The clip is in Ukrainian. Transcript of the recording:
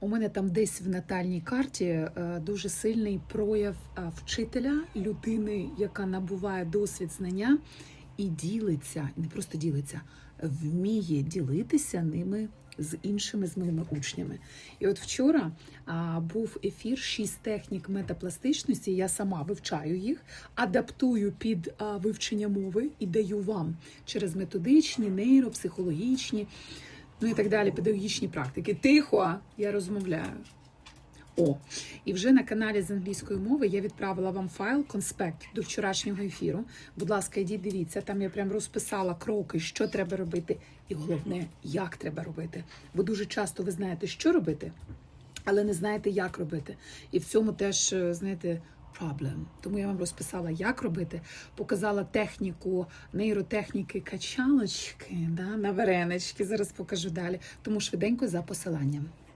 У мене там десь в натальній карті е, дуже сильний прояв вчителя, людини, яка набуває досвід знання і ділиться, не просто ділиться, вміє ділитися ними з іншими з моїми учнями. І от вчора був ефір шість технік метапластичності. Я сама вивчаю їх, адаптую під вивчення мови і даю вам через методичні, нейропсихологічні, ну і так далі, педагогічні практики. Тихо, я розмовляю. О, і вже на каналі з англійської мови я відправила вам файл конспект до вчорашнього ефіру. Будь ласка, йдіть, дивіться. Там я прям розписала кроки, що треба робити, і головне, як треба робити. Бо дуже часто ви знаєте, що робити, але не знаєте, як робити. І в цьому теж, е, знаєте, problem. Тому я вам розписала, як робити, показала техніку нейротехніки качалочки да, на варенички. Зараз покажу далі. Тому швиденько за посиланням.